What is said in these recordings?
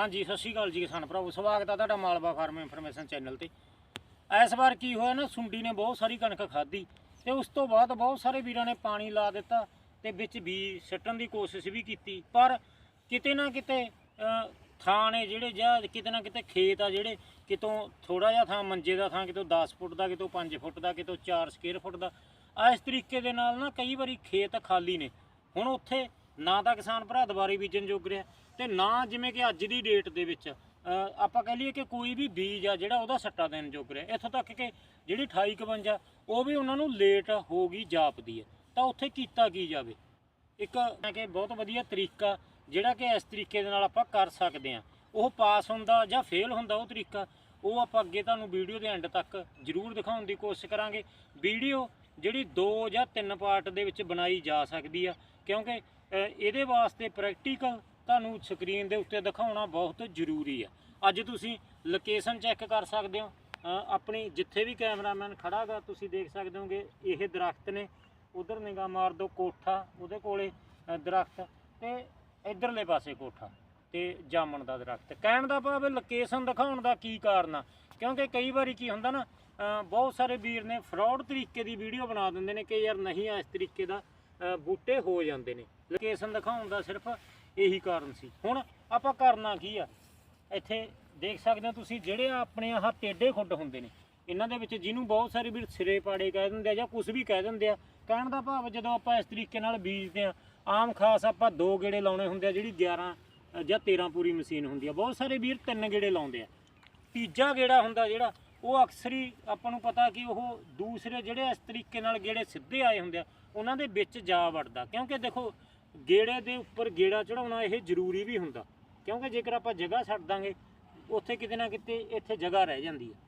ਹਾਂਜੀ, ਸਤਿ ਸ਼੍ਰੀ ਅਕਾਲ ਜੀ ਕਿਸਾਨ ਭਰਾਵੋ, ਸਵਾਗਤ ਆ ਤੁਹਾਡਾ ਮਾਲਵਾ ਫਾਰਮ ਇਨਫੋਰਮੇਸ਼ਨ ਚੈਨਲ ਤੇ। ਇਸ ਵਾਰ ਕੀ ਹੋਇਆ ਨਾ, ਸੁੰਡੀ ਨੇ ਬਹੁਤ ਸਾਰੀ ਕਣਕ ਖਾਧੀ ਤੇ ਉਸ ਤੋਂ ਬਾਅਦ ਬਹੁਤ ਸਾਰੇ ਵੀਰਾਂ ਨੇ ਪਾਣੀ ਲਾ ਦਿੱਤਾ ਤੇ ਵਿੱਚ ਬੀ ਸੱਟਣ ਦੀ ਕੋਸ਼ਿਸ਼ ਵੀ ਕੀਤੀ। ਪਰ ਕਿਤੇ ਨਾ ਕਿਤੇ ਥਾਂ ਨੇ ਜਿਹੜੇ ਜਾਂ ਕਿਤੇ ਨਾ ਕਿਤੇ ਖੇਤ ਆ ਜਿਹੜੇ ਕਿਤੋਂ ਥੋੜਾ ਜਿਹਾ ਥਾਂ ਮੰਜੇ ਦਾ ਥਾਂ, ਕਿਤੋਂ 10 ਫੁੱਟ ਦਾ, ਕਿਤੋਂ 5 ਫੁੱਟ ਦਾ, ਕਿਤੋਂ 4 ਸਕੁਅਰ ਫੁੱਟ ਦਾ। ਇਸ ਤਰੀਕੇ ਦੇ ਨਾਲ ਨਾ ਕਈ ਵਾਰੀ ਖੇਤ ਖਾਲੀ ਨੇ। ਹੁਣ ਉੱਥੇ ਨਾ ਤਾਂ ਕਿਸਾਨ ਭਰਾ ਦੁਬਾਰੇ ਬੀਜਣ ਜੋਗ ਰਿਹਾ ਤੇ ਨਾ ਜਿਵੇਂ ਕਿ ਅੱਜ ਦੀ ਡੇਟ ਦੇ ਵਿੱਚ ਆਪਾਂ ਕਹਿ ਲਈਏ ਕਿ ਕੋਈ ਵੀ ਬੀਜ ਆ ਜਿਹੜਾ ਉਹਦਾ ਸੱਟਾ ਦੇਣ ਜੋਗ ਰਿਹਾ। ਇੱਥੋਂ ਤੱਕ ਕਿ ਜਿਹੜੀ 2851 ਆ ਉਹ ਵੀ ਉਹਨਾਂ ਨੂੰ ਲੇਟ ਹੋ ਗਈ, ਜਾਪਦੀ ਹੈ। ਤਾਂ ਉੱਥੇ ਕੀਤਾ ਕੀ ਜਾਵੇ? ਇੱਕ ਹੈ ਕਿ ਬਹੁਤ ਵਧੀਆ ਤਰੀਕਾ ਜਿਹੜਾ ਕਿ ਇਸ ਤਰੀਕੇ ਦੇ ਨਾਲ ਆਪਾਂ ਕਰ ਸਕਦੇ ਹਾਂ। ਉਹ ਪਾਸ ਹੁੰਦਾ ਜਾਂ ਫੇਲ ਹੁੰਦਾ ਉਹ ਤਰੀਕਾ, ਉਹ ਆਪਾਂ ਅੱਗੇ ਤੁਹਾਨੂੰ ਵੀਡੀਓ ਦੇ ਐਂਡ ਤੱਕ ਜ਼ਰੂਰ ਦਿਖਾਉਣ ਦੀ ਕੋਸ਼ਿਸ਼ ਕਰਾਂਗੇ। ਵੀਡੀਓ ਜਿਹੜੀ 2 ਜਾਂ 3 ਪਾਰਟ ਦੇ ਵਿੱਚ ਬਣਾਈ ਜਾ ਸਕਦੀ ਆ, ਕਿਉਂਕਿ ਇਹਦੇ ਵਾਸਤੇ ਪ੍ਰੈਕਟੀਕਲ ਤੁਹਾਨੂੰ ਸਕਰੀਨ ਦੇ ਉੱਤੇ ਦਿਖਾਉਣਾ ਬਹੁਤ ਜ਼ਰੂਰੀ ਆ। ਅੱਜ ਤੁਸੀਂ ਲੋਕੇਸ਼ਨ ਚੈੱਕ ਕਰ ਸਕਦੇ ਹੋ। ਆਪਣੀ ਜਿੱਥੇ ਵੀ ਕੈਮਰਾਮੈਨ ਖੜਾਗਾ ਤੁਸੀਂ ਦੇਖ ਸਕਦੇ ਹੋਗੇ ਇਹ ਦਰਖਤ ਨੇ। ਉਧਰ ਨਿਗਾਹ ਮਾਰ ਦਿਓ ਕੋਠਾ ਉਹਦੇ ਕੋਲੇ ਅ, ਦਰਖਤ ਤੇ ਇਧਰਲੇ ਪਾਸੇ ਕੋਠਾ ਤੇ ਜਾਮਣ ਦਾ ਦਰਖਤ। ਕਹਿਣ ਦਾ ਭਾਵ ਲੋਕੇਸ਼ਨ ਦਿਖਾਉਣ ਦਾ ਕੀ ਕਾਰਨ ਆ? ਕਿਉਂਕਿ ਕਈ ਵਾਰੀ ਕੀ ਹੁੰਦਾ ਨਾ ਬਹੁਤ ਸਾਰੇ ਵੀਰ ਨੇ ਫਰਾਡ ਤਰੀਕੇ ਦੀ ਵੀਡੀਓ ਬਣਾ ਦਿੰਦੇ ਨੇ ਕਿ ਯਾਰ ਨਹੀਂ ਇਸ ਤਰੀਕੇ ਦਾ ਬੂਟੇ ਹੋ ਜਾਂਦੇ ਨੇ। ਲੋਕੇਸ਼ਨ ਦਿਖਾਉਣ ਦਾ ਸਿਰਫ ਇਹੀ ਕਾਰਨ ਸੀ। ਹੁਣ ਆਪਾਂ ਕਰਨਾ ਕੀ ਆ? ਇੱਥੇ ਦੇਖ ਸਕਦੇ ਹੋ ਤੁਸੀਂ ਜਿਹੜੇ ਆਪਣੇ ਆਹ ਟੇਡੇ ਖੁੱਡ ਹੁੰਦੇ ਨੇ। ਇਹਨਾਂ ਦੇ ਵਿੱਚ ਜਿਹਨੂੰ ਬਹੁਤ ਸਾਰੇ ਵੀਰ ਸਿਰੇ ਪਾੜੇ ਕਹਿ ਦਿੰਦੇ ਆ ਜਾਂ ਕੁਝ ਵੀ ਕਹਿ ਦਿੰਦੇ ਆ, ਕਹਿਣ ਦਾ ਭਾਵ ਜਦੋਂ ਆਪਾਂ ਇਸ ਤਰੀਕੇ ਨਾਲ ਬੀਜਦੇ ਆ ਆਮ ਖਾਸ ਆਪਾਂ ਦੋ ਗੇੜੇ ਲਾਉਣੇ ਹੁੰਦੇ ਆ, ਜਿਹੜੀ 11 ਜਾਂ 13 ਪੂਰੀ ਮਸ਼ੀਨ ਹੁੰਦੀ ਆ। ਬਹੁਤ ਸਾਰੇ ਵੀਰ ਤਿੰਨ ਗੇੜੇ ਲਾਉਂਦੇ ਆ। ਤੀਜਾ ਗੇੜਾ ਹੁੰਦਾ ਜਿਹੜਾ, ਉਹ ਅਕਸਰ ਹੀ ਆਪਾਂ ਨੂੰ ਪਤਾ ਕਿ ਉਹ ਦੂਸਰੇ ਜਿਹੜੇ ਇਸ ਤਰੀਕੇ ਨਾਲ ਗੇੜੇ ਸਿੱਧੇ ਆਏ ਹੁੰਦੇ ਆ, ਉਹਨਾਂ ਦੇ ਵਿੱਚ ਜਾ ਵੜਦਾ। ਕਿਉਂਕਿ ਦੇਖੋ ਗੇੜੇ ਦੇ ਉੱਪਰ ਗੇੜਾ ਚੜਾਉਣਾ ਇਹ ਜ਼ਰੂਰੀ ਵੀ ਹੁੰਦਾ। ਕਿਉਂਕਿ ਜੇਕਰ ਆਪਾਂ ਜਗ੍ਹਾ ਛੱਡ ਦਾਂਗੇ, ਉੱਥੇ ਕਿਤੇ ਨਾ ਕਿਤੇ ਇੱਥੇ ਜਗ੍ਹਾ ਰਹਿ ਜਾਂਦੀ ਹੈ।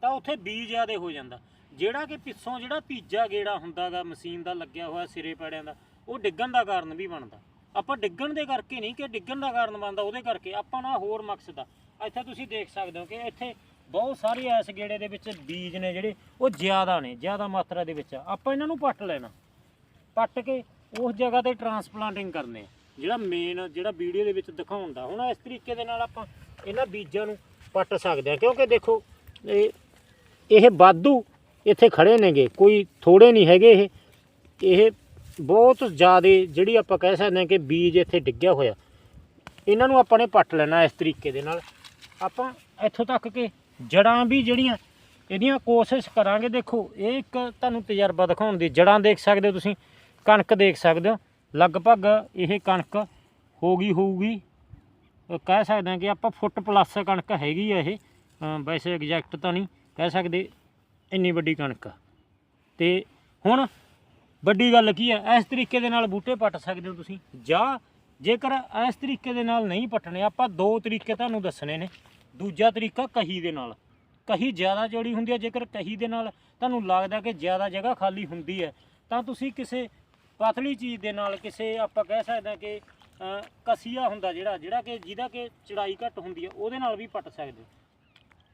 ਤਾਂ ਉੱਥੇ ਬੀਜ ਜ਼ਿਆਦੇ ਹੋ ਜਾਂਦਾ। ਜਿਹੜਾ ਕਿ ਪਿੱਛੋਂ ਜਿਹੜਾ ਤੀਜਾ ਗੇੜਾ ਹੁੰਦਾਗਾ, ਮਸ਼ੀਨ ਦਾ ਲੱਗਿਆ ਹੋਇਆ ਸਿਰੇ ਪੈੜਿਆਂ ਦਾ, ਉਹ ਡਿੱਗਣ ਦਾ ਕਾਰਨ ਵੀ ਬਣਦਾ। ਆਪਾਂ ਡਿੱਗਣ ਦੇ ਕਰਕੇ ਨਹੀਂ ਕਿ ਡਿੱਗਣ ਦਾ ਕਾਰਨ ਬਣਦਾ, ਉਹਦੇ ਕਰਕੇ ਆਪਾਂ ਨਾ ਹੋਰ ਮਕਸਦ ਆ। ਇੱਥੇ ਤੁਸੀਂ ਦੇਖ ਸਕਦੇ ਹੋ ਕਿ ਇੱਥੇ ਬਹੁਤ ਸਾਰੇ ਐਸ ਗੇੜੇ ਦੇ ਵਿੱਚ ਬੀਜ ਨੇ ਜਿਹੜੇ, ਉਹ ਜ਼ਿਆਦਾ ਨੇ, ਜ਼ਿਆਦਾ ਮਾਤਰਾ ਦੇ ਵਿੱਚ। ਆਪਾਂ ਇਹਨਾਂ ਨੂੰ ਪੱਟ ਲੈਣਾ। ਪੱਟ ਕੇ ਉਸ ਜਗ੍ਹਾ ਤੇ ਟਰਾਂਸਪਲਾਂਟਿੰਗ ਕਰਨੇ ਜਿਹੜਾ ਮੇਨ ਜਿਹੜਾ ਵੀਡੀਓ ਦੇ ਵਿੱਚ ਦਿਖਾਉਣ ਦਾ। ਹੁਣ ਇਸ ਤਰੀਕੇ ਦੇ ਨਾਲ ਆਪਾਂ ਇਹਨਾਂ ਬੀਜਾਂ ਨੂੰ ਪੱਟ ਸਕਦੇ ਆ ਕਿਉਂਕਿ ਦੇਖੋ, ਇਹ ਇਹ ਵਾਧੂ ਇੱਥੇ ਖੜੇ ਨੇਗੇ। ਕੋਈ ਥੋੜੇ ਨਹੀਂ ਹੈਗੇ ਇਹ। ਇਹ ਬਹੁਤ ਜ਼ਿਆਦਾ ਜਿਹੜੀ ਆਪਾਂ ਕਹਿ ਸਕਦੇ ਹਾਂ ਕਿ ਬੀਜ ਇੱਥੇ ਡਿੱਗਿਆ ਹੋਇਆ। ਇਹਨਾਂ ਨੂੰ ਆਪਾਂ ਨੇ ਪੱਟ ਲੈਣਾ ਇਸ ਤਰੀਕੇ ਦੇ ਨਾਲ। ਆਪਾਂ ਇੱਥੋਂ ਤੱਕ ਕਿ ਜੜਾਂ ਵੀ ਜਿਹੜੀਆਂ, ਇਹਦੀਆਂ ਕੋਸ਼ਿਸ਼ ਕਰਾਂਗੇ। ਦੇਖੋ, ਇਹ ਇੱਕ ਤੁਹਾਨੂੰ ਤਜਰਬਾ ਦਿਖਾਉਣ ਦੀ ਜੜਾਂ ਦੇਖ ਸਕਦੇ ਹੋ ਤੁਸੀਂ। ਕਣਕ ਦੇਖ ਸਕਦੇ ਹੋ। ਲਗਭਗ ਇਹ ਕਣਕ ਹੋ ਗਈ, ਹੋਊਗੀ। ਕਹਿ ਸਕਦੇ ਹਾਂ ਕਿ ਆਪਾਂ ਫੁੱਟ ਪਲੱਸ ਕਣਕ ਹੈਗੀ ਆ ਇਹ। ਵੈਸੇ ਐਗਜ਼ੈਕਟ ਤਾਂ ਨਹੀਂ ਕਹਿ ਸਕਦੇ ਇੰਨੀ ਵੱਡੀ ਕਣਕ। ਆ। ਤੇ ਹੁਣ ਵੱਡੀ ਗੱਲ ਕੀ ਹੈ ਇਸ ਤਰੀਕੇ ਦੇ ਨਾਲ ਬੂਟੇ ਪੱਟ ਸਕਦੇ ਹੋ ਤੁਸੀਂ। ਜਾਂ ਜੇਕਰ ਇਸ ਤਰੀਕੇ ਦੇ ਨਾਲ ਨਹੀਂ ਪੱਟਣੇ, ਆਪਾਂ ਦੋ ਤਰੀਕੇ ਤੁਹਾਨੂੰ ਦੱਸਣੇ ਨੇ। ਦੂਜਾ ਤਰੀਕਾ ਕਹੀ ਦੇ ਨਾਲ। ਕਹੀ ਜ਼ਿਆਦਾ ਚੌੜੀ ਹੁੰਦੀ ਹੈ ਜੇਕਰ ਕਹੀ ਦੇ ਨਾਲ ਤੁਹਾਨੂੰ ਲੱਗਦਾ ਕਿ ਜ਼ਿਆਦਾ ਜਗ੍ਹਾ ਖਾਲੀ ਹੁੰਦੀ ਹੈ, ਤਾਂ ਤੁਸੀਂ ਕਿਸੇ ਪਤਲੀ ਚੀਜ਼ ਦੇ ਨਾਲ ਕਿਸੇ ਆਪਾਂ ਕਹਿ ਸਕਦੇ ਹਾਂ ਕਿ ਕਸੀਆ ਹੁੰਦਾ ਜਿਹੜਾ ਜਿਹੜਾ ਕਿ ਜਿਹਦਾ ਕਿ ਚੜਾਈ ਘੱਟ ਹੁੰਦੀ ਹੈ, ਉਹਦੇ ਨਾਲ ਵੀ ਪੱਟ ਸਕਦੇ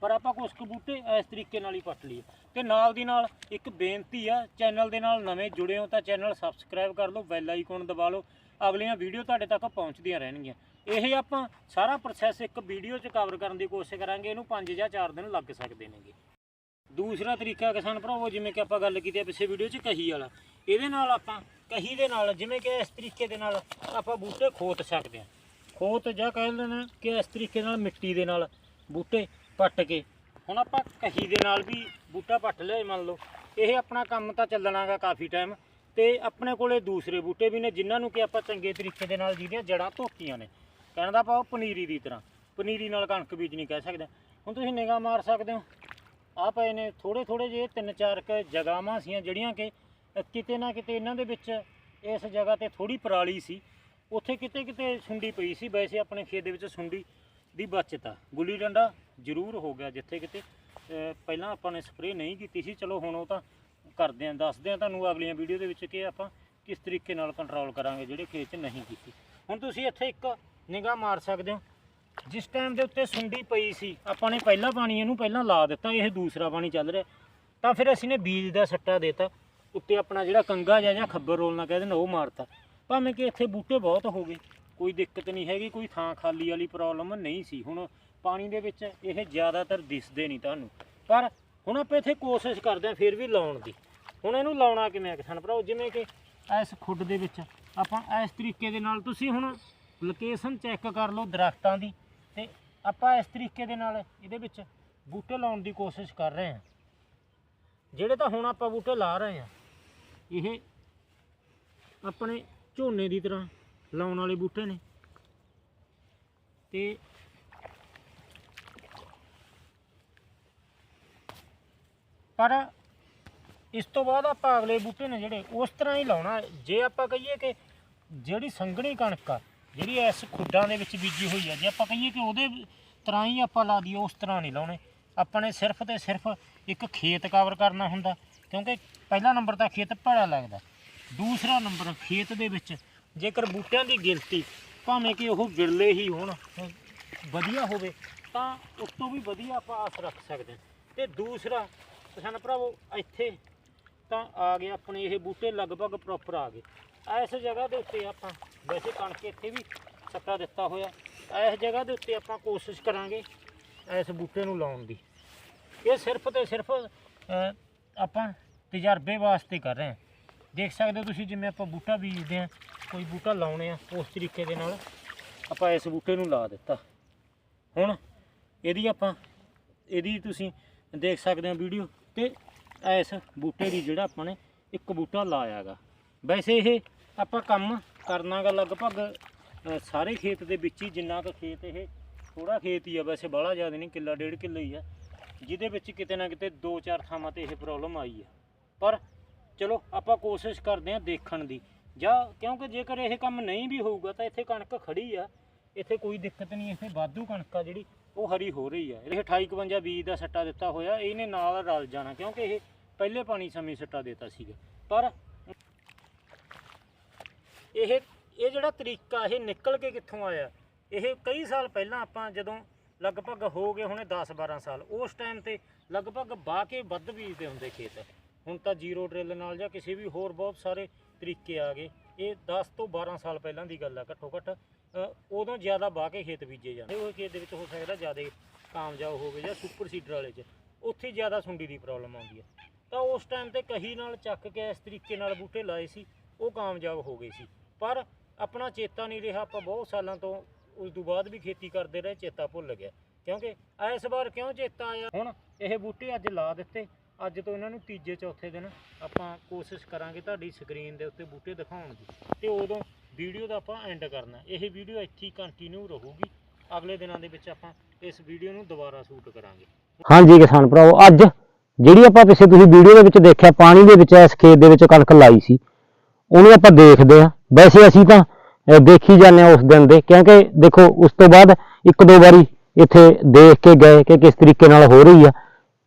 ਪਰ ਆਪਾਂ ਕੁਛ ਕੁ ਬੂਟੇ ਇਸ ਤਰੀਕੇ ਨਾਲ ਹੀ ਪੱਟ ਲਈਏ। ਤੇ ਨਾਲ ਦੀ ਨਾਲ ਇੱਕ ਬੇਨਤੀ ਆ, ਚੈਨਲ ਦੇ ਨਾਲ ਨਵੇਂ ਜੁੜੇ ਹੋ ਤਾਂ ਚੈਨਲ ਸਬਸਕ੍ਰਾਈਬ ਕਰ ਲਓ, ਬੈਲ ਆਈਕਨ ਦਬਾ ਲਓ। ਅਗਲੀਆਂ ਵੀਡੀਓ ਤੁਹਾਡੇ ਤੱਕ ਪਹੁੰਚਦੀਆਂ ਰਹਿਣਗੀਆਂ। ਇਹ ਆਪਾਂ ਸਾਰਾ ਪ੍ਰੋਸੈਸ ਇੱਕ ਵੀਡੀਓ 'ਚ ਕਵਰ ਕਰਨ ਦੀ ਕੋਸ਼ਿਸ਼ ਕਰਾਂਗੇ, ਇਹਨੂੰ 5 ਜਾਂ 4 ਦਿਨ ਲੱਗ ਸਕਦੇ ਨੇਗੇ। ਦੂਸਰਾ ਤਰੀਕਾ ਕਿਸਾਨ ਭਰਾਵੋ, ਜਿਵੇਂ ਕਿ ਆਪਾਂ ਗੱਲ ਕੀਤੀ ਹੈ ਪਿਛੇ ਵੀਡੀਓ 'ਚ ਕਹੀ ਵਾਲਾ, ਇਹਦੇ ਨਾਲ ਆਪਾਂ ਕਹੀ ਦੇ ਨਾਲ, ਜਿਵੇਂ ਕਿ ਇਸ ਤਰੀਕੇ ਦੇ ਨਾਲ ਆਪਾਂ ਬੂਟੇ ਖੋਤ ਸਕਦੇ ਹਾਂ। ਖੋਤ ਜਾਂ ਕਹਿ ਲੈਣਾ ਕਿ ਇਸ ਤਰੀਕੇ ਨਾਲ ਮਿੱਟੀ ਦੇ ਨਾਲ ਬੂਟੇ ਪੱਟ ਕੇ। ਹੁਣ ਆਪਾਂ ਕਹੀ ਦੇ ਨਾਲ ਵੀ ਬੂਟਾ ਪੱਟ ਲਿਆ ਮੰਨ ਲਓ। ਇਹ ਆਪਣਾ ਕੰਮ ਤਾਂ ਚੱਲਣਾਗਾ ਕਾਫੀ ਟਾਈਮ ਤੇ ਆਪਣੇ ਕੋਲੇ ਦੂਸਰੇ ਬੂਟੇ ਵੀ ਨੇ, ਜਿਨ੍ਹਾਂ ਨੂੰ ਕਿ ਆਪਾਂ ਚੰਗੇ ਤਰੀਕੇ ਦੇ ਨਾਲ ਜਿਹਦੀਆਂ ਜੜਾਂ ਧੋਤੀਆਂ ਨੇ। ਕਹਿੰਦਾ ਆਪਾਂ ਉਹ ਪਨੀਰੀ ਦੀ ਤਰ੍ਹਾਂ। ਪਨੀਰੀ ਨਾਲ ਕਣਕ ਬੀਜਣੀ ਕਹਿ ਸਕਦੇ ਹੁਣ ਤੁਸੀਂ ਨਿਗਾਹ ਮਾਰ ਸਕਦੇ ਹੋ। ਆ ਪਏ ਨੇ ਥੋੜੇ ਥੋੜੇ ਜਿਹੇ ਤਿੰਨ ਚਾਰ ਕ ਜਗਾਵਾਂ ਸੀਆਂ ਜਿਹੜੀਆਂ ਕਿ ਕਿਤੇ ਨਾ ਕਿਤੇ ਇਹਨਾਂ ਦੇ ਵਿੱਚ ਇਸ ਜਗ੍ਹਾ ਤੇ ਥੋੜੀ ਪਰਾਲੀ ਸੀ। ਉੱਥੇ ਕਿਤੇ ਕਿਤੇ ਸੁੰਡੀ ਪਈ ਸੀ। ਵੈਸੇ ਆਪਣੇ ਖੇਤ ਦੇ ਵਿੱਚ ਸੁੰਡੀ ਦੀ ਬਚਤ ਆ। ਗੁੱਲੀ ਡੰਡਾ ਜ਼ਰੂਰ ਹੋ ਗਿਆ ਜਿੱਥੇ ਕਿਤੇ। ਪਹਿਲਾਂ ਆਪਾਂ ਨੇ ਸਪਰੇਅ ਨਹੀਂ ਕੀਤੀ ਸੀ। ਚਲੋ ਹੁਣ ਉਹ ਤਾਂ ਕਰਦੇ ਆਂ। ਦੱਸਦੇ ਆਂ ਤੁਹਾਨੂੰ ਅਗਲੀਆਂ ਵੀਡੀਓ ਦੇ ਵਿੱਚ ਕਿ ਆਪਾਂ ਕਿਸ ਤਰੀਕੇ ਨਾਲ ਕੰਟਰੋਲ ਕਰਾਂਗੇ ਜਿਹੜੇ ਖੇਤ 'ਚ ਨਹੀਂ ਕੀਤੀ। ਹੁਣ ਤੁਸੀਂ ਇੱਥੇ ਇੱਕ ਨਿਗਾਹ ਮਾਰ ਸਕਦੇ ਹੋ ਜਿਸ ਟਾਈਮ ਦੇ ਉੱਤੇ ਸੁੰਡੀ ਪਈ ਸੀ, ਆਪਾਂ ਨੇ ਪਹਿਲਾ ਪਾਣੀ ਇਹਨੂੰ ਪਹਿਲਾਂ ਲਾ ਦਿੱਤਾ। ਇਹ ਦੂਸਰਾ ਪਾਣੀ ਚੱਲ ਰਿਹਾ। ਤਾਂ ਫਿਰ ਅਸੀਂ ਨੇ ਬੀਜ ਦਾ ਸੱਟਾ ਦੇਤਾ। ਉੱਤੇ ਆਪਣਾ ਜਿਹੜਾ ਕੰਗਾ ਜਾਂ ਜਾਂ ਖੱਬਰ ਰੋਲ ਨਾ ਕਹਿੰਦੇ ਨੇ ਉਹ ਮਾਰਤਾ। ਭਾਵੇਂ ਕਿ ਇੱਥੇ ਬੂਟੇ ਬਹੁਤ ਹੋ ਗਏ, ਕੋਈ ਦਿੱਕਤ ਨਹੀਂ ਹੈਗੀ, ਕੋਈ ਥਾਂ ਖਾਲੀ ਵਾਲੀ ਪ੍ਰੋਬਲਮ ਨਹੀਂ ਸੀ। ਹੁਣ ਪਾਣੀ ਦੇ ਵਿੱਚ ਇਹ ਜ਼ਿਆਦਾਤਰ ਦਿਸਦੇ ਨਹੀਂ ਤੁਹਾਨੂੰ। ਪਰ ਹੁਣ ਆਪਾਂ ਇੱਥੇ ਕੋਸ਼ਿਸ਼ ਕਰਦੇ ਹਾਂ ਫਿਰ ਵੀ ਲਾਉਣ ਦੀ। ਹੁਣ ਇਹਨੂੰ ਲਾਉਣਾ ਕਿਵੇਂ ਕਿਸਾਨ ਭਰਾਓ? ਜਿਵੇਂ ਕਿ ਇਸ ਖੁੱਡ ਦੇ ਵਿੱਚ ਆਪਾਂ ਇਸ ਤਰੀਕੇ ਦੇ ਨਾਲ ਤੁਸੀਂ ਹੁਣ ਲੋਕੇਸ਼ਨ ਚੈੱਕ ਕਰ ਲਓ ਦਰਖਤਾਂ ਦੀ ਤੇ ਆਪਾਂ ਇਸ ਤਰੀਕੇ ਦੇ ਨਾਲ ਇਹਦੇ ਵਿੱਚ ਬੂਟੇ ਲਾਉਣ ਦੀ ਕੋਸ਼ਿਸ਼ ਕਰ ਰਹੇ ਹਾਂ। ਜਿਹੜੇ ਤਾਂ ਹੁਣ ਆਪਾਂ ਬੂਟੇ ਲਾ ਰਹੇ ਹਾਂ ਇਹ ਆਪਣੇ ਝੋਨੇ ਦੀ ਤਰ੍ਹਾਂ ਲਾਉਣ ਵਾਲੇ ਬੂਟੇ ਨੇ। ਤੇ ਪਰ ਇਸ ਤੋਂ ਬਾਅਦ ਆਪਾਂ ਅਗਲੇ ਬੂਟੇ ਨੇ ਜਿਹੜੇ ਉਸ ਤਰ੍ਹਾਂ ਹੀ ਲਾਉਣਾ। ਜੇ ਆਪਾਂ ਕਹੀਏ ਕਿ ਜਿਹੜੀ ਸੰਘਣੀ ਕਣਕ ਆ, ਜਿਹੜੀ ਇਸ ਖੁੱਡਾਂ ਦੇ ਵਿੱਚ ਬੀਜੀ ਹੋਈ ਆ, ਜੇ ਆਪਾਂ ਕਹੀਏ ਕਿ ਉਹਦੇ ਤਰ੍ਹਾਂ ਹੀ ਆਪਾਂ ਲਾ ਦਈਏ, ਉਸ ਤਰ੍ਹਾਂ ਨਹੀਂ ਲਾਉਣੇ। ਆਪਾਂ ਨੇ ਸਿਰਫ ਤੇ ਸਿਰਫ ਇੱਕ ਖੇਤ ਕਵਰ ਕਰਨਾ ਹੁੰਦਾ। ਕਿਉਂਕਿ ਪਹਿਲਾ ਨੰਬਰ ਤਾਂ ਖੇਤ ਭੜਾ ਲੱਗਦਾ। ਦੂਸਰਾ ਨੰਬਰ ਖੇਤ ਦੇ ਵਿੱਚ ਜੇਕਰ ਬੂਟਿਆਂ ਦੀ ਗਿਣਤੀ ਭਾਵੇਂ ਕਿ ਉਹ ਵਿਰਲੇ ਹੀ ਹੋਣ, ਵਧੀਆ ਹੋਵੇ, ਤਾਂ ਉਸ ਤੋਂ ਵੀ ਵਧੀਆ ਆਪਾਂ ਆਸ ਰੱਖ ਸਕਦੇ ਹਾਂ। ਤੇ ਦੂਸਰਾ, ਕਿਸਾਨ ਭਰਾਵੋ, ਇੱਥੇ ਤਾਂ ਆ ਗਏ ਆਪਣੇ ਇਹ ਬੂਟੇ ਲਗਭਗ ਪ੍ਰੋਪਰ ਆ ਗਏ। ਇਸ ਜਗ੍ਹਾ ਦੇ ਉੱਤੇ ਆਪਾਂ ਵੈਸੇ ਕਣਕ ਇੱਥੇ ਵੀ ਸੱਟਾ ਦਿੱਤਾ ਹੋਇਆ। ਇਸ ਜਗ੍ਹਾ ਦੇ ਉੱਤੇ ਆਪਾਂ ਕੋਸ਼ਿਸ਼ ਕਰਾਂਗੇ ਇਸ ਬੂਟੇ ਨੂੰ ਲਾਉਣ ਦੀ। ਇਹ ਸਿਰਫ ਤੇ ਸਿਰਫ ਆਪਾਂ ਤਜਰਬੇ ਵਾਸਤੇ ਕਰ ਰਹੇ ਹਾਂ। ਦੇਖ ਸਕਦੇ ਹੋ ਤੁਸੀਂ ਜਿਵੇਂ ਆਪਾਂ ਬੂਟਾ ਬੀਜਦੇ ਹਾਂ, ਕੋਈ ਬੂਟਾ ਲਾਉਣੇ ਆ ਉਸ ਤਰੀਕੇ ਦੇ ਨਾਲ, ਆਪਾਂ ਇਸ ਬੂਟੇ ਨੂੰ ਲਾ ਦਿੱਤਾ। ਹੁਣ ਇਹਦੀ ਆਪਾਂ, ਇਹਦੀ ਤੁਸੀਂ ਦੇਖ ਸਕਦੇ ਹੋ ਵੀਡੀਓ ਤੇ ਇਸ ਬੂਟੇ ਦੀ ਜਿਹੜਾ ਆਪਾਂ ਨੇ ਇੱਕ ਬੂਟਾ ਲਾਇਆਗਾ। ਵੈਸੇ ਇਹ ਆਪਾਂ ਕੰਮ ਕਰਨਾਗਾ ਲਗਭਗ ਸਾਰੇ ਖੇਤ ਦੇ ਵਿੱਚ ਹੀ ਜਿੰਨਾ ਕੁ ਖੇਤ ਇਹ ਥੋੜਾ ਖੇਤ ਹੀ ਆ, ਵੈਸੇ ਬਾਹਲਾ ਜ਼ਿਆਦਾ ਨਹੀਂ, ਕਿੱਲਾ ਡੇਢ ਕਿੱਲਾ ਹੀ ਆ। ਜਿਹਦੇ ਵਿੱਚ ਕਿਤੇ ਨਾ ਕਿਤੇ ਦੋ ਚਾਰ ਥਾਵਾਂ ਤੇ ਇਹ ਪ੍ਰੋਬਲਮ ਆਈ ਆ। ਪਰ ਚਲੋ, ਆਪਾਂ ਕੋਸ਼ਿਸ਼ ਕਰਦੇ ਹਾਂ ਦੇਖਣ ਦੀ। ਜਾਂ ਕਿਉਂਕਿ ਜੇਕਰ ਇਹ ਕੰਮ ਨਹੀਂ ਵੀ ਹੋਊਗਾ ਤਾਂ ਇੱਥੇ ਕਣਕ ਖੜੀ ਆ। ਇੱਥੇ ਕੋਈ ਦਿੱਕਤ ਨਹੀਂ, ਇੱਥੇ ਵਾਧੂ ਕਣਕ ਆ ਜਿਹੜੀ, ਉਹ ਹਰੀ ਹੋ ਰਹੀ ਆ। ਇਹ 2851 ਬੀਜ ਦਾ ਸੱਟਾ ਦਿੱਤਾ ਹੋਇਆ, ਇਹਨੇ ਨਾਲ ਰਲ ਜਾਣਾ, ਕਿਉਂਕਿ ਇਹ ਪਹਿਲੇ ਪਾਣੀ ਸਮੇਂ ਸੱਟਾ ਦਿੱਤਾ ਸੀਗਾ। ਪਰ ਇਹ ਇਹ ਜਿਹੜਾ ਤਰੀਕਾ, ਇਹ ਨਿਕਲ ਕੇ ਕਿੱਥੋਂ ਆਇਆ? ਇਹ ਕਈ ਸਾਲ ਪਹਿਲਾਂ ਆਪਾਂ ਜਦੋਂ ਲਗਭਗ ਹੋ ਗਏ ਹੁਣੇ 10 12 ਸਾਲ। ਉਸ ਟਾਈਮ ਤੇ ਲਗਭਗ ਵਾਹ ਕੇ ਵੱਧ ਬੀਜਦੇ ਹੁੰਦੇ ਖੇਤ। ਹੁਣ ਤਾਂ ਜ਼ੀਰੋ ਡਰਿਲ ਨਾਲ ਜਾਂ ਕਿਸੇ ਵੀ ਹੋਰ ਬਹੁਤ ਸਾਰੇ ਤਰੀਕੇ ਆ ਗਏ। ਇਹ 10 ਤੋਂ 12 ਸਾਲ ਪਹਿਲਾਂ ਦੀ ਗੱਲ ਆ ਘੱਟੋ ਘੱਟ। ਉਦੋਂ ਜ਼ਿਆਦਾ ਵਾਹ ਕੇ ਖੇਤ ਬੀਜੇ ਜਾਂਦੇ। ਉਹ ਖੇਤ ਦੇ ਵਿੱਚ ਹੋ ਸਕਦਾ ਜ਼ਿਆਦਾ ਕਾਮਯਾਬ ਹੋਵੇ ਜਾਂ ਸੁਪਰ ਸੀਡਰ ਵਾਲੇ 'ਚ। ਉੱਥੇ ਜ਼ਿਆਦਾ ਸੁੰਡੀ ਦੀ ਪ੍ਰੋਬਲਮ ਆਉਂਦੀ ਹੈ ਤਾਂ ਉਸ ਟਾਈਮ ਤੇ ਕਹੀ ਨਾਲ ਚੱਕ ਕੇ ਇਸ ਤਰੀਕੇ ਨਾਲ ਬੂਟੇ ਲਾਏ ਸੀ। ਉਹ ਕਾਮਯਾਬ ਹੋ ਗਏ ਸੀ। ਪਰ ਆਪਣਾ ਚੇਤਾ ਨਹੀਂ ਰਿਹਾ। ਆਪਾਂ ਬਹੁਤ ਸਾਲਾਂ ਤੋਂ ਉਸ ਤੋਂ ਬਾਅਦ ਵੀ ਖੇਤੀ ਕਰਦੇ ਰਹੇ, ਚੇਤਾ ਭੁੱਲ ਗਿਆ। ਕਿਉਂਕਿ ਇਸ ਵਾਰ ਕਿਉਂ ਚੇਤਾ ਆਇਆ? ਹੁਣ ਇਹ ਬੂਟੇ ਅੱਜ ਲਾ ਦਿੱਤੇ। ਅੱਜ ਤੋਂ ਇਹਨਾਂ ਨੂੰ ਤੀਜੇ, ਚੌਥੇ ਦਿਨ ਆਪਾਂ ਕੋਸ਼ਿਸ਼ ਕਰਾਂਗੇ ਤੁਹਾਡੀ ਸਕਰੀਨ ਦੇ ਉੱਤੇ ਬੂਟੇ ਦਿਖਾਉਣ ਦੀ। ਤੇ ਉਦੋਂ ਵੀਡੀਓ ਦਾ ਆਪਾਂ ਐਂਡ ਕਰਨਾ। ਇਹ ਵੀਡੀਓ ਇੱਥੇ ਕੰਟੀਨਿਊ ਰਹੂਗੀ। ਅਗਲੇ ਦਿਨਾਂ ਦੇ ਵਿੱਚ ਆਪਾਂ ਇਸ ਵੀਡੀਓ ਨੂੰ ਦੁਬਾਰਾ ਸ਼ੂਟ ਕਰਾਂਗੇ। ਹਾਂਜੀ ਕਿਸਾਨ ਭਰਾਵੋ, ਅੱਜ ਜਿਹੜੀ ਆਪਾਂ ਪਿੱਛੇ ਤੁਸੀਂ ਵੀਡੀਓ ਦੇ ਵਿੱਚ ਦੇਖਿਆ, ਪਾਣੀ ਦੇ ਵਿੱਚ, ਇਸ ਖੇਤ ਦੇ ਵਿੱਚ ਕਣਕ ਲਾਈ ਸੀ, ਉਹਨੂੰ ਆਪਾਂ ਦੇਖਦੇ ਆ ਵੈਸੇ ਅਸੀਂ ਤਾਂ ਦੇਖੀ ਜਾਂਦੇ ਆ ਉਸ ਦਿਨ ਦੇ। ਕਿਉਂਕਿ ਦੇਖੋ, ਉਸ ਤੋਂ ਬਾਅਦ ਇੱਕ ਦੋ ਵਾਰੀ ਇੱਥੇ ਦੇਖ ਕੇ ਗਏ ਕਿ ਕਿਸ ਤਰੀਕੇ ਨਾਲ ਹੋ ਰਹੀ ਆ।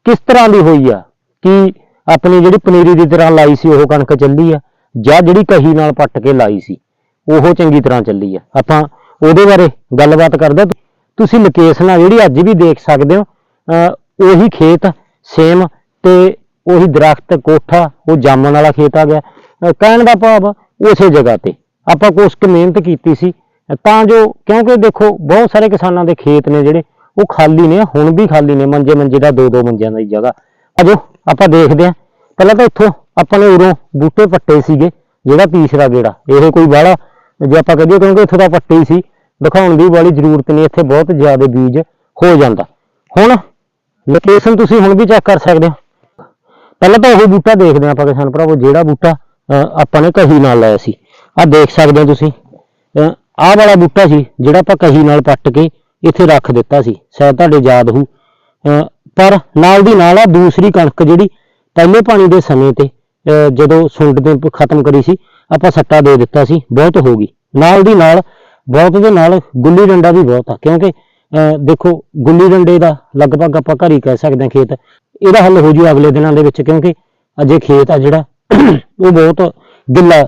ਕਿਸ ਤਰ੍ਹਾਂ ਦੀ ਹੋਈ ਆ? ਕਿ ਆਪਣੀ ਜਿਹੜੀ ਪਨੀਰੀ ਦੀ ਤਰ੍ਹਾਂ ਲਾਈ ਸੀ, ਉਹ ਕਣਕ ਚੱਲੀ ਆ? ਜਾਂ ਜਿਹੜੀ ਕਹੀ ਨਾਲ ਪੱਟ ਕੇ ਲਾਈ ਸੀ, ਉਹ ਚੰਗੀ ਤਰ੍ਹਾਂ ਚੱਲੀ ਆ। ਆਪਾਂ ਉਹਦੇ ਬਾਰੇ ਗੱਲਬਾਤ ਕਰਦੇ ਹਾਂ। ਤੁਸੀਂ ਲੋਕੇਸ਼ਨ ਆ ਜਿਹੜੀ ਅੱਜ ਵੀ ਦੇਖ ਸਕਦੇ ਹੋ ਉਹੀ ਖੇਤ, ਸੇਮ ਤੇ ਉਹੀ ਦਰਖਤ, ਕੋਠਾ, ਉਹ ਜਾਮਣ ਵਾਲਾ ਖੇਤ ਆ ਗਿਆ। ਕਹਿਣ ਦਾ ਭਾਵ ਉਸੇ ਜਗ੍ਹਾ ਤੇ। ਆਪਾਂ ਕੁਛ ਕੁ ਮਿਹਨਤ ਕੀਤੀ ਸੀ, ਤਾਂ ਜੋ ਕਿਉਂਕਿ ਦੇਖੋ ਬਹੁਤ ਸਾਰੇ ਕਿਸਾਨਾਂ ਦੇ ਖੇਤ ਨੇ ਜਿਹੜੇ, ਉਹ ਖਾਲੀ ਨੇ, ਹੁਣ ਵੀ ਖਾਲੀ ਨੇ, ਮੰਜੇ ਮੰਜੇ ਦਾ ਦੋ ਦੋ ਮੰਜਿਆਂ ਦੀ ਜਗ੍ਹਾ। ਅਜੋ ਆਪਾਂ ਦੇਖਦੇ ਹਾਂ। ਪਹਿਲਾਂ ਤਾਂ ਇੱਥੋਂ ਆਪਾਂ ਨੇ ਉਰੋਂ ਬੂਟੇ ਪੱਟੇ ਸੀਗੇ, ਜਿਹੜਾ ਤੀਸਰਾ ਗੇੜਾ, ਇਹ ਕੋਈ ਬਾਹਲਾ ਜੇ ਆਪਾਂ ਕਹੀਏ ਕਿਉਂਕਿ ਇੱਥੋਂ ਦਾ ਪੱਟੇ ਹੀ ਸੀ, ਦਿਖਾਉਣ ਦੀ ਵਾਲੀ ਜ਼ਰੂਰਤ ਨਹੀਂ, ਇੱਥੇ ਬਹੁਤ ਜ਼ਿਆਦਾ ਬੀਜ ਹੋ ਜਾਂਦਾ। ਹੁਣ ਲੋਕੇਸ਼ਨ ਤੁਸੀਂ ਹੁਣ ਵੀ ਚੈੱਕ ਕਰ ਸਕਦੇ ਹੋ। ਪਹਿਲਾਂ ਤਾਂ ਉਹ ਬੂਟਾ ਦੇਖਦੇ ਹਾਂ ਆਪਾਂ ਕਿਸਾਨ ਭਰਾਵੋ, ਜਿਹੜਾ ਬੂਟਾ ਆਪਾਂ ਨੇ ਕਹੀ ਨਾਲ ਲਾਇਆ ਸੀ। ਆਹ ਦੇਖ ਸਕਦੇ ਹੋ ਤੁਸੀਂ। ਆਹ ਵਾਲਾ ਬੂਟਾ ਸੀ, ਜਿਹੜਾ ਆਪਾਂ ਕਹੀ ਨਾਲ ਪੱਟ ਕੇ ਇੱਥੇ ਰੱਖ ਦਿੱਤਾ ਸੀ। ਸ਼ਾਇਦ ਤੁਹਾਡੇ ਯਾਦ ਹੋਊ। ਪਰ ਨਾਲ ਦੀ ਨਾਲ ਆ ਦੂਸਰੀ ਕਣਕ ਜਿਹੜੀ ਪਹਿਲੇ ਪਾਣੀ ਦੇ ਸਮੇਂ ਤੇ ਜਦੋਂ ਸੁੰਡ ਦੇ ਖਤਮ ਕਰੀ ਸੀ, ਆਪਾਂ ਸੱਟਾ ਦੇ ਦਿੱਤਾ ਸੀ। ਬਹੁਤ ਹੋ ਗਈ। ਨਾਲ ਦੀ ਨਾਲ, ਬਹੁਤ ਦੇ ਨਾਲ ਗੁੱਲੀ ਡੰਡਾ ਵੀ ਬਹੁਤ ਆ। ਕਿਉਂਕਿ ਦੇਖੋ, ਗੁੱਲੀ ਡੰਡੇ ਦਾ ਲਗਭਗ ਆਪਾਂ ਘਰ ਹੀ ਕਹਿ ਸਕਦੇ ਹਾਂ ਖੇਤ। ਇਹਦਾ ਹੱਲ ਹੋ ਜੂ ਅਗਲੇ ਦਿਨਾਂ ਦੇ ਵਿੱਚ, ਕਿਉਂਕਿ ਅਜੇ ਖੇਤ ਆ ਜਿਹੜਾ, ਉਹ ਬਹੁਤ ਗਿੱਲਾ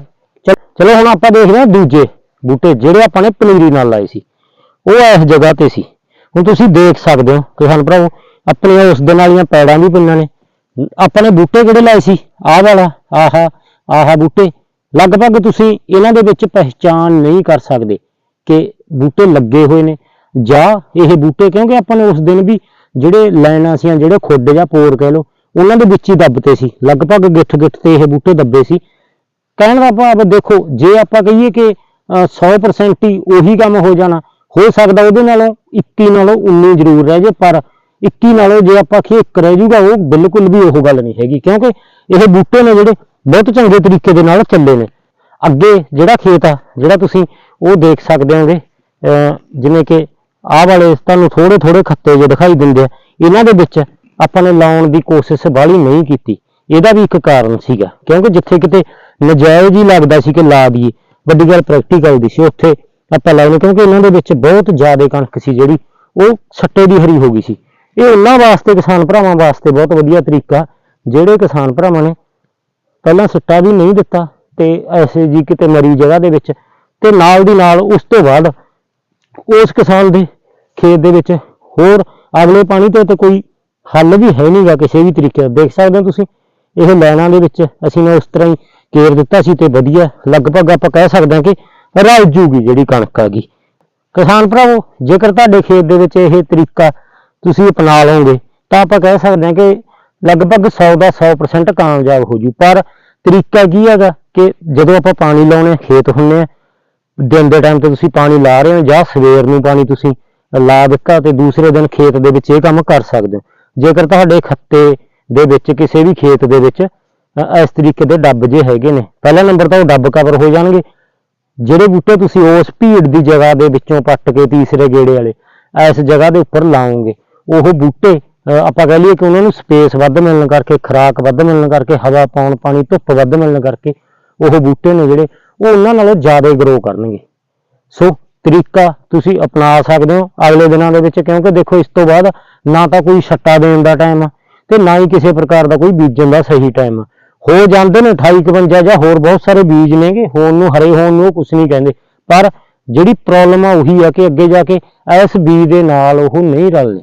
ਚਲੋ ਹੁਣ ਆਪਾਂ ਦੇਖਦੇ ਹਾਂ ਦੂਜੇ ਬੂਟੇ ਜਿਹੜੇ ਆਪਾਂ ਨੇ ਪਨੀਰੀ ਨਾਲ ਲਾਏ ਸੀ। ਉਹ ਇਸ ਜਗ੍ਹਾ ਤੇ ਸੀ। ਹੁਣ ਤੁਸੀਂ ਦੇਖ ਸਕਦੇ ਹੋ ਕਿ ਕਿਸਾਨ ਭਰਾਵੋ, ਆਪਣੀਆਂ ਉਸ ਦਿਨ ਵਾਲੀਆਂ ਪੈੜਾਂ ਵੀ ਪਈਆਂ ਨੇ। ਆਪਾਂ ਨੇ ਬੂਟੇ ਕਿਹੜੇ ਲਾਏ ਸੀ? ਆਹ ਵਾਲਾ, ਆਹਾ ਆਹਾ ਬੂਟੇ। ਲਗਭਗ ਤੁਸੀਂ ਇਹਨਾਂ ਦੇ ਵਿੱਚ ਪਹਿਚਾਨ ਨਹੀਂ ਕਰ ਸਕਦੇ ਕਿ ਬੂਟੇ ਲੱਗੇ ਹੋਏ ਨੇ। ਜਾਂ ਇਹ ਬੂਟੇ ਕਿਉਂਕਿ ਆਪਾਂ ਨੇ ਉਸ ਦਿਨ ਵੀ ਜਿਹੜੇ ਲਾਈਨਾਂ ਸੀ ਜਿਹੜੇ ਖੁੱਡ ਜਾਂ ਪੋਰ ਕਹਿ ਲਓ, ਉਹਨਾਂ ਦੇ ਵਿੱਚ ਹੀ ਦੱਬਤੇ ਸੀ। ਲਗਭਗ ਗਿੱਠ ਗਿੱਠ ਤੇ ਇਹ ਬੂਟੇ ਦੱਬੇ ਸੀ। ਕਹਿਣ ਦਾ ਭਾਵ ਦੇਖੋ ਜੇ ਆਪਾਂ ਕਹੀਏ ਕਿ ਅਹ, 100% ਹੀ ਉਹੀ ਕੰਮ ਹੋ ਜਾਣਾ ਹੋ ਸਕਦਾ ਉਹਦੇ ਨਾਲੋਂ 21 ਨਾਲੋਂ 19 ਜ਼ਰੂਰ ਰਹਿ ਜੇ ਪਰ 21 ਨਾਲੋਂ ਜੇ ਆਪਾਂ ਆਖੀਏ ਰਹਿ ਜੂਗਾ ਉਹ ਬਿਲਕੁਲ ਵੀ ਉਹ ਗੱਲ ਨਹੀਂ ਹੈਗੀ ਕਿਉਂਕਿ ਇਹ ਬੂਟੇ ਨੇ ਜਿਹੜੇ ਬਹੁਤ ਚੰਗੇ ਤਰੀਕੇ ਦੇ ਨਾਲ ਚੱਲੇ ਨੇ। ਅੱਗੇ ਜਿਹੜਾ ਖੇਤ ਆ ਜਿਹੜਾ ਤੁਸੀਂ ਉਹ ਦੇਖ ਸਕਦੇ ਹੋਗੇ ਅਹ, ਜਿਵੇਂ ਕਿ ਆਹ ਵਾਲੇ ਤੁਹਾਨੂੰ ਥੋੜੇ ਥੋੜੇ ਖੱਤੇ ਜਿਹੇ ਦਿਖਾਈ ਦਿੰਦੇ ਆ ਇਹਨਾਂ ਦੇ ਵਿੱਚ ਆਪਾਂ ਨੇ ਲਾਉਣ ਦੀ ਕੋਸ਼ਿਸ਼ ਬਾਹਲੀ ਨਹੀਂ ਕੀਤੀ। ਇਹਦਾ ਵੀ ਇੱਕ ਕਾਰਨ ਸੀਗਾ ਕਿਉਂਕਿ ਜਿੱਥੇ ਕਿਤੇ ਨਜਾਇਜ਼ ਹੀ ਲੱਗਦਾ ਸੀ ਕਿ ਲਾ ਦਈਏ। ਵੱਡੀ ਗੱਲ ਪ੍ਰੈਕਟੀਕਲ ਦੀ ਸੀ ਉੱਥੇ। ਆਪਾਂ ਲਾਉਣੇ ਕਿਉਂਕਿ ਇਹਨਾਂ ਦੇ ਵਿੱਚ ਬਹੁਤ ਜ਼ਿਆਦਾ ਕਣਕ ਸੀ ਜਿਹੜੀ ਉਹ ਸੱਟੇ ਦੀ ਹਰੀ ਹੋ ਗਈ ਸੀ। ਇਹ ਉਹਨਾਂ ਵਾਸਤੇ, ਕਿਸਾਨ ਭਰਾਵਾਂ ਵਾਸਤੇ ਬਹੁਤ ਵਧੀਆ ਤਰੀਕਾ। ਜਿਹੜੇ ਕਿਸਾਨ ਭਰਾਵਾਂ ਨੇ ਪਹਿਲਾਂ ਸਿੱਟਾ ਵੀ ਨਹੀਂ ਦਿੱਤਾ ਤੇ ਐਸੇ ਜੀ ਕਿਤੇ ਮਰੀ ਜਗ੍ਹਾ ਦੇ ਵਿੱਚ ਤੇ ਨਾਲ ਦੀ ਨਾਲ ਉਸ ਤੋਂ ਬਾਅਦ ਉਸ ਕਿਸਾਨ ਦੇ ਖੇਤ ਦੇ ਵਿੱਚ ਹੋਰ ਅਗਲੇ ਪਾਣੀ ਤੇ ਤੇ ਕੋਈ ਹੱਲ ਵੀ ਹੈ ਨਹੀਂਗਾ ਕਿਸੇ ਵੀ ਤਰੀਕੇ ਦਾ। ਦੇਖ ਸਕਦੇ ਹੋ ਤੁਸੀਂ, ਇਹ ਲੈਣਾ ਦੇ ਵਿੱਚ ਅਸੀਂ ਨੇ ਉਸ ਤਰ੍ਹਾਂ ਹੀ ਕੇਰ ਦਿੱਤਾ ਸੀ ਤੇ ਵਧੀਆ। ਲਗਭਗ ਆਪਾਂ ਕਹਿ ਸਕਦੇ ਹਾਂ ਕਿ ਰਲ ਜੂਗੀ ਜਿਹੜੀ ਕਣਕ ਹੈਗੀ ਕਿਸਾਨ ਭਰਾਵੋ ਜੇਕਰ ਤੁਹਾਡੇ ਖੇਤ ਦੇ ਵਿੱਚ ਇਹ ਤਰੀਕਾ ਤੁਸੀਂ ਅਪਣਾ ਲਓਗੇ ਤਾਂ ਆਪਾਂ ਕਹਿ ਸਕਦੇ ਹਾਂ ਕਿ ਲਗਭਗ 100 ਦਾ 100% ਕਾਮਯਾਬ ਹੋ ਜੂ। ਪਰ ਤਰੀਕਾ ਕੀ ਹੈਗਾ ਕਿ ਜਦੋਂ ਆਪਾਂ ਪਾਣੀ ਲਾਉਣੇ ਆ, ਖੇਤ ਹੁੰਨੇ ਆ ਦਿਨ ਦੇ ਟਾਈਮ ਤੇ ਤੁਸੀਂ ਪਾਣੀ ਲਾ ਰਹੇ ਹੋ ਜਾਂ ਸਵੇਰ ਨੂੰ ਪਾਣੀ ਤੁਸੀਂ ਲਾ ਦਿੱਤਾ ਤੇ ਦੂਸਰੇ ਦਿਨ ਖੇਤ ਦੇ ਵਿੱਚ ਇਹ ਕੰਮ ਕਰ ਸਕਦੇ ਹੋ। ਜੇਕਰ ਤੁਹਾਡੇ ਖੱਤੇ ਦੇ ਵਿੱਚ ਕਿਸੇ ਵੀ ਖੇਤ ਦੇ ਵਿੱਚ ਅ, ਇਸ ਤਰੀਕੇ ਦੇ ਡੱਬ ਜੇ ਹੈਗੇ ਨੇ। ਪਹਿਲਾ ਨੰਬਰ ਤਾਂ ਉਹ ਡੱਬ ਕਵਰ ਹੋ ਜਾਣਗੇ। ਜਿਹੜੇ ਬੂਟੇ ਤੁਸੀਂ ਉਸ ਭੀੜ ਦੀ ਜਗ੍ਹਾ ਦੇ ਵਿੱਚੋਂ ਪੱਟ ਕੇ ਤੀਸਰੇ ਗੇੜੇ ਵਾਲੇ ਇਸ ਜਗ੍ਹਾ ਦੇ ਉੱਪਰ ਲਾਓਗੇ। ਉਹ ਬੂਟੇ ਅ, ਆਪਾਂ ਕਹਿ ਲਈਏ ਕਿ ਉਹਨਾਂ ਨੂੰ ਸਪੇਸ ਵੱਧ ਮਿਲਣ ਕਰਕੇ ਖੁਰਾਕ ਵੱਧ ਮਿਲਣ ਕਰਕੇ ਹਵਾ ਪਾਉਣ ਪਾਣੀ ਧੁੱਪ ਵੱਧ ਮਿਲਣ ਕਰਕੇ ਉਹ ਬੂਟੇ ਨੇ ਜਿਹੜੇ ਉਹ ਉਹਨਾਂ ਨਾਲੋਂ ਜ਼ਿਆਦਾ ਗਰੋ ਕਰਨਗੇ। ਸੋ ਤਰੀਕਾ ਤੁਸੀਂ ਅਪਣਾ ਸਕਦੇ ਹੋ ਅਗਲੇ ਦਿਨਾਂ ਦੇ ਵਿੱਚ ਕਿਉਂਕਿ ਦੇਖੋ ਇਸ ਤੋਂ ਬਾਅਦ ਨਾ ਤਾਂ ਕੋਈ ਛੱਟਾ ਦੇਣ ਦਾ ਟਾਈਮ ਆ ਤੇ ਨਾ ਹੀ ਕਿਸੇ ਪ੍ਰਕਾਰ ਦਾ ਕੋਈ ਬੀਜਣ ਦਾ ਸਹੀ ਟਾਈਮ ਆ। ਹੋ ਜਾਂਦੇ ਨੇ 28 51 ਜਾਂ ਹੋਰ ਬਹੁਤ ਸਾਰੇ ਬੀਜ ਨੇਗੇ, ਹੋਣ ਨੂੰ, ਹਰੇ ਹੋਣ ਨੂੰ ਕੁਝ ਨਹੀਂ ਕਹਿੰਦੇ। ਪਰ ਜਿਹੜੀ ਪ੍ਰੋਬਲਮ ਆ ਉਹੀ ਆ ਕਿ ਅੱਗੇ ਜਾ ਕੇ ਇਸ ਬੀਜ ਦੇ ਨਾਲ ਉਹ ਨਹੀਂ ਰਲਦੇ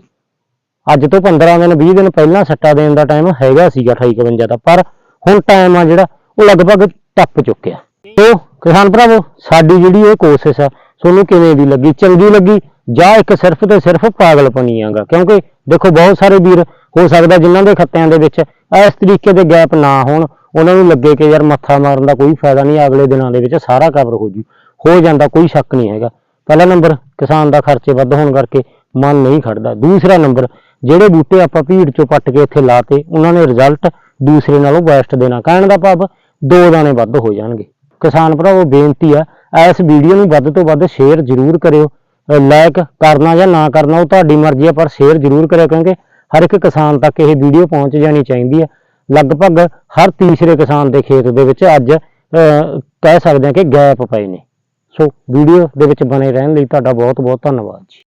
ਅੱਜ ਤੋਂ 15 ਦਿਨ 20 ਦਿਨ ਪਹਿਲਾਂ ਸੱਟਾ ਦੇਣ ਦਾ ਟਾਈਮ ਹੈਗਾ ਸੀਗਾ 28 51 ਦਾ, ਪਰ ਹੁਣ ਟਾਈਮ ਆ ਜਿਹੜਾ, ਉਹ ਲਗਭਗ ਟੱਪ ਚੁੱਕਿਆ। ਤੋ, ਕਿਸਾਨ ਭਰਾਵੋ, ਸਾਡੀ ਜਿਹੜੀ ਇਹ ਕੋਸ਼ਿਸ਼ ਆ, ਤੁਹਾਨੂੰ ਕਿਵੇਂ ਦੀ ਲੱਗੀ? ਚੰਗੀ ਲੱਗੀ? ਜਾਂ ਇੱਕ ਸਿਰਫ ਤੇ ਸਿਰਫ ਪਾਗਲਪਨੀ ਆਗਾ ਕਿਉਂਕਿ ਦੇਖੋ, ਬਹੁਤ ਸਾਰੇ ਵੀਰ ਹੋ ਸਕਦਾ ਜਿਨ੍ਹਾਂ ਦੇ ਖੱਤਿਆਂ ਦੇ ਵਿੱਚ ਇਸ ਤਰੀਕੇ ਦੇ ਗੈਪ ਨਾ ਹੋਣ, ਉਹਨਾਂ ਨੂੰ ਲੱਗੇ ਕਿ ਯਾਰ ਮੱਥਾ ਮਾਰਨ ਦਾ ਕੋਈ ਫਾਇਦਾ ਨਹੀਂ, ਅਗਲੇ ਦਿਨਾਂ ਦੇ ਵਿੱਚ ਸਾਰਾ ਕਵਰ ਹੋ ਜੂ। ਹੋ ਜਾਂਦਾ, ਕੋਈ ਸ਼ੱਕ ਨਹੀਂ ਹੈਗਾ। ਪਹਿਲਾ ਨੰਬਰ, ਕਿਸਾਨ ਦਾ ਖਰਚੇ ਵੱਧ ਹੋਣ ਕਰਕੇ ਮਨ ਨਹੀਂ ਖੜਦਾ। ਦੂਸਰਾ ਨੰਬਰ, ਜਿਹੜੇ ਬੂਟੇ ਆਪਾਂ ਭੀੜ ਚੋਂ ਪੱਟ ਕੇ ਇੱਥੇ ਲਾਤੇ, ਉਹਨਾਂ ਨੇ ਰਿਜ਼ਲਟ ਦੂਸਰੇ ਨਾਲੋਂ ਬੈਸਟ ਦੇਣਾ। ਕਹਿਣ ਦਾ ਭਾਵ, ਦੋ ਦਾਣੇ ਵੱਧ ਹੋ ਜਾਣਗੇ। ਕਿਸਾਨ ਭਰਾਵੋ, ਬੇਨਤੀ ਆ, ਇਸ ਵੀਡੀਓ ਨੂੰ ਵੱਧ ਤੋਂ ਵੱਧ ਸ਼ੇਅਰ ਜ਼ਰੂਰ ਕਰਿਓ। ਲਾਈਕ ਕਰਨਾ ਜਾਂ ਨਾ ਕਰਨਾ, ਉਹ ਤੁਹਾਡੀ ਮਰਜ਼ੀ ਹੈ ਪਰ ਸ਼ੇਅਰ ਜ਼ਰੂਰ ਕਰਿਆ ਕਿਉਂਕਿ ਹਰ ਇੱਕ ਕਿਸਾਨ ਤੱਕ ਇਹ ਵੀਡੀਓ ਪਹੁੰਚ ਜਾਣੀ ਚਾਹੀਦੀ ਆ। ਲਗਭਗ ਹਰ ਤੀਸਰੇ ਕਿਸਾਨ ਦੇ ਖੇਤ ਦੇ ਵਿੱਚ ਅੱਜ ਕਹਿ ਸਕਦੇ ਹਾਂ ਕਿ ਗੈਪ ਪਏ ਨੇ। ਸੋ ਵੀਡੀਓ ਦੇ ਵਿੱਚ ਬਣੇ ਰਹਿਣ ਲਈ ਤੁਹਾਡਾ ਬਹੁਤ ਬਹੁਤ ਧੰਨਵਾਦ ਜੀ।